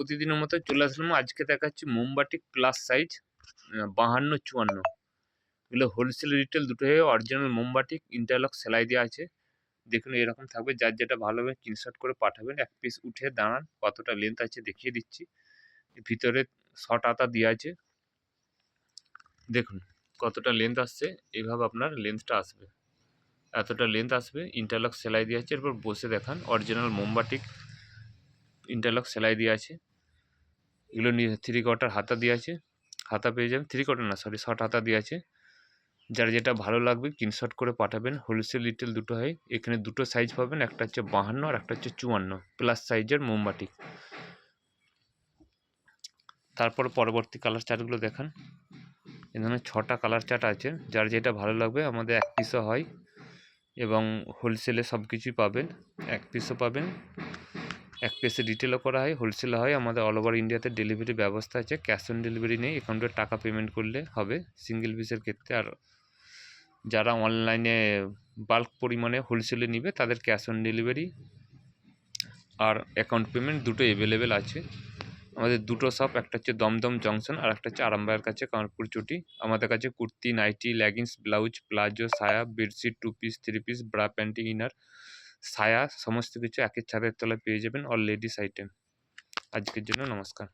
প্রতিদিনের মতো চলে আসলাম। আজকে দেখাচ্ছি মোমবাটি প্লাস সাইজ বাহান্ন চুয়ান্ন। এগুলো হোলসেল রিটেল দুটোই অরিজিনাল মোমবাটি ইন্টারলক সেলাই দেওয়া আছে। দেখুন এরকম থাকবে। যার যেটা ভালো হবে স্ক্রিনশট করে পাঠাবেন। এক পিস উঠে দাঁড়ান, কতটা লেন্থ আছে দেখিয়ে দিচ্ছি। ভিতরে শর্ট আতা দেওয়া আছে। দেখুন কতটা লেন্থ আসছে। এভাবে আপনার লেন্থটা আসবে। এতটা লেন্থ আসবে। ইন্টারলক সেলাই দেওয়া আছে। এরপর বসে দেখান। অরিজিনাল মোমবাটিক ইন্টারলক সেলাই দেওয়া আছে। এগুলো নিয়ে থ্রি কোয়ার্টার হাতা দেওয়া আছে। হাতা পেয়ে যাবেন থ্রি কোয়ার্টার না সরি শর্ট হাতা দেওয়া আছে। যার যেটা ভালো লাগবে স্ক্রিনশট করে পাঠাবেন। হোলসেল রিটেল দুটো হয়। এখানে দুটো সাইজ পাবেন, একটা হচ্ছে বাহান্ন আর একটা হচ্ছে চুয়ান্ন। প্লাস সাইজের মোমবাটি তারপর পরবর্তী কালার চার্টগুলো দেখান। এখানে ছটা কালার চার্ট আছে। যার যেটা ভালো লাগবে, আমাদের এক পিসও হয়। এবং হোলসেলে সব কিছুই পাবেন, এক পিসও পাবেন। এক পিসে রিটেলও করা হয় হোলসেল হয়। আমাদের অল ওভার ইন্ডিয়াতে ডেলিভারি ব্যবস্থা আছে। ক্যাশ অন ডেলিভারি নেই। অ্যাকাউন্টে টাকা পেমেন্ট করলে হবে সিঙ্গেল পিসের ক্ষেত্রে। আর যারা অনলাইনে বাল্ক পরিমাণে হোলসেলে নিবে, তাদের ক্যাশ অন ডেলিভারি আর অ্যাকাউন্ট পেমেন্ট দুটো অ্যাভেলেবেল আছে। আমাদের দুটো শপ একটা হচ্ছে দমদম জংশন আর একটা হচ্ছে আরামবাগের কাছে কানপুর চটি। আমাদের কাছে kurti nightie leggings blouse palazzo সায়া bedsheet two piece three piece bra panty inner সায়া সমস্ত কিছু একের ছাদের তলায় পেয়ে যাবেন অল লেডিস আইটেম আজকের জন্য নমস্কার।